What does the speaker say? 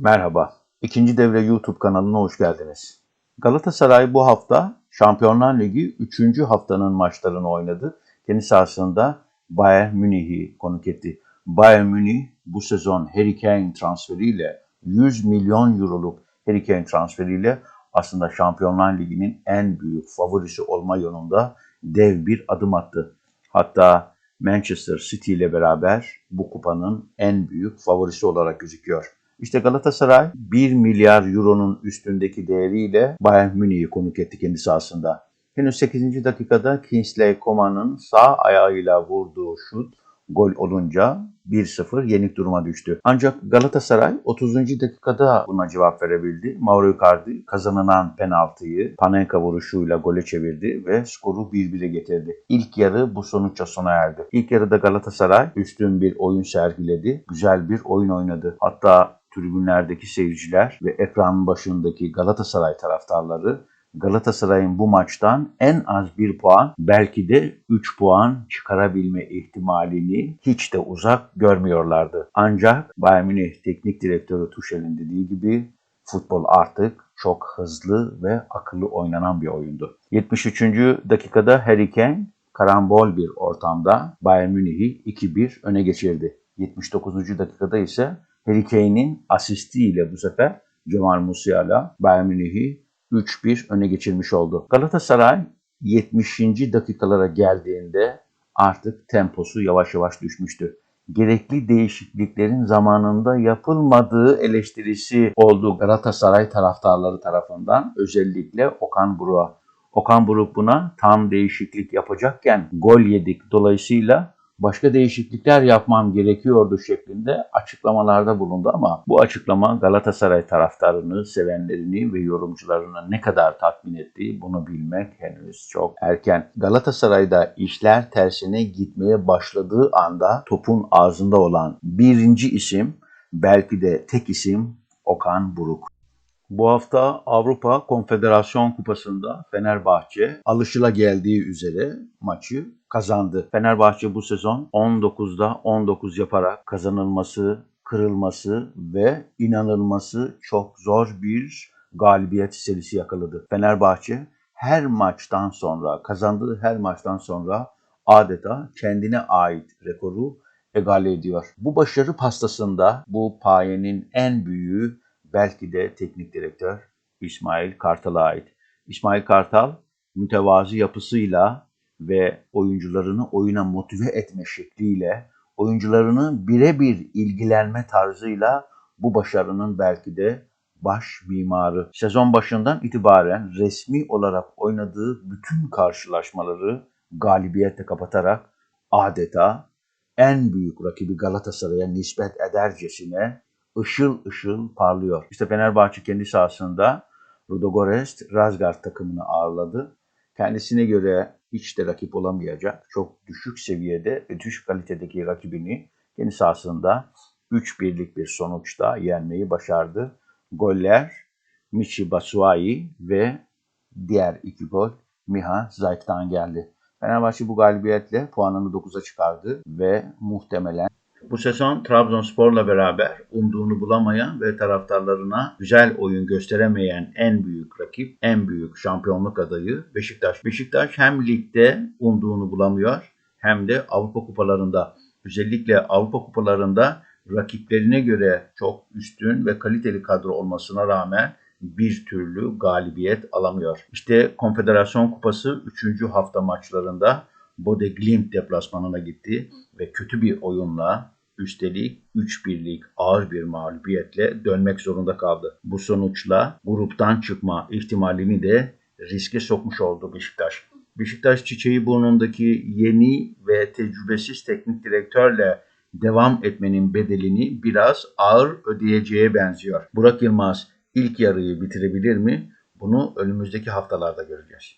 Merhaba. İkinci devre YouTube kanalına hoş geldiniz. Galatasaray bu hafta Şampiyonlar Ligi 3. haftanın maçlarını oynadı. Kendi sahasında Bayern Münih'i konuk etti. Bayern Münih bu sezon Harry Kane transferiyle 100 milyon euroluk Harry Kane transferiyle aslında Şampiyonlar Ligi'nin en büyük favorisi olma yolunda dev bir adım attı. Hatta Manchester City ile beraber bu kupanın en büyük favorisi olarak gözüküyor. İşte Galatasaray 1 milyar euronun üstündeki değeriyle Bayern Münih'i konuk etti kendi sahasında. Henüz 8. dakikada Kingsley Coman'ın sağ ayağıyla vurduğu şut gol olunca 1-0 yenik duruma düştü. Ancak Galatasaray 30. dakikada buna cevap verebildi. Mauro Icardi kazanılan penaltıyı Panenka vuruşuyla gole çevirdi ve skoru 1-1'e getirdi. İlk yarı bu sonuçla sona erdi. İlk yarıda Galatasaray üstün bir oyun sergiledi. Güzel bir oyun oynadı. Hatta tribünlerdeki seyirciler ve ekranın başındaki Galatasaray taraftarları Galatasaray'ın bu maçtan en az bir puan belki de 3 puan çıkarabilme ihtimalini hiç de uzak görmüyorlardı. Ancak Bayern Münih Teknik Direktörü Tuchel'in dediği gibi futbol artık çok hızlı ve akıllı oynanan bir oyundu. 73. dakikada Harry Kane karambol bir ortamda Bayern Münih'i 2-1 öne geçirdi. 79. dakikada ise Harry Kane'in asistiyle bu sefer Cemal Musiala Bayern Münih'i 3-1 öne geçirmiş oldu. Galatasaray 70. dakikalara geldiğinde artık temposu yavaş yavaş düşmüştü. Gerekli değişikliklerin zamanında yapılmadığı eleştirisi oldu Galatasaray taraftarları tarafından özellikle Okan Buruk'a. Okan Buruk buna tam değişiklik yapacakken gol yedik dolayısıyla başka değişiklikler yapmam gerekiyordu şeklinde açıklamalarda bulundu ama bu açıklama Galatasaray taraftarını, sevenlerini ve yorumcularını ne kadar tatmin etti bunu bilmek henüz çok erken. Galatasaray'da işler tersine gitmeye başladığı anda topun ağzında olan birinci isim belki de tek isim Okan Buruk. Bu hafta Avrupa Konfederasyon Kupası'nda Fenerbahçe alışılageldiği üzere maçı kazandı. Fenerbahçe bu sezon 19'da 19 yaparak kazanılması, kırılması ve inanılması çok zor bir galibiyet serisi yakaladı. Fenerbahçe her maçtan sonra, kazandığı her maçtan sonra adeta kendine ait rekoru egale ediyor. Bu başarı pastasında bu payenin en büyüğü belki de teknik direktör İsmail Kartal'a ait. İsmail Kartal mütevazi yapısıyla ve oyuncularını oyuna motive etme şekliyle, oyuncularını birebir ilgilenme tarzıyla bu başarının belki de baş mimarı. Sezon başından itibaren resmi olarak oynadığı bütün karşılaşmaları galibiyetle kapatarak adeta en büyük rakibi Galatasaray'a nispet edercesine ışıl ışıl parlıyor. İşte Fenerbahçe kendi sahasında Ludogorets Razgard takımını ağırladı. Kendisine göre hiç de rakip olamayacak çok düşük seviyede ve düşük kalitedeki rakibini kendi sahasında 3 birlik bir sonuçta yenmeyi başardı. Goller Michi Batshuayi ve diğer iki gol Miha Zayt'tan geldi. Fenerbahçe bu galibiyetle puanını 9'a çıkardı ve muhtemelen bu sezon Trabzonspor'la beraber umduğunu bulamayan ve taraftarlarına güzel oyun gösteremeyen en büyük rakip, en büyük şampiyonluk adayı Beşiktaş. Beşiktaş hem ligde umduğunu bulamıyor hem de Avrupa kupalarında özellikle Avrupa kupalarında rakiplerine göre çok üstün ve kaliteli kadro olmasına rağmen bir türlü galibiyet alamıyor. İşte Konfederasyon Kupası 3. hafta maçlarında Bode Glimt deplasmanına gitti ve kötü bir oyunla üstelik 3 birlik ağır bir mağlubiyetle dönmek zorunda kaldı. Bu sonuçla gruptan çıkma ihtimalini de riske sokmuş oldu Beşiktaş. Beşiktaş çiçeği burnundaki yeni ve tecrübesiz teknik direktörle devam etmenin bedelini biraz ağır ödeyeceğe benziyor. Burak Yılmaz ilk yarıyı bitirebilir mi? Bunu önümüzdeki haftalarda göreceğiz.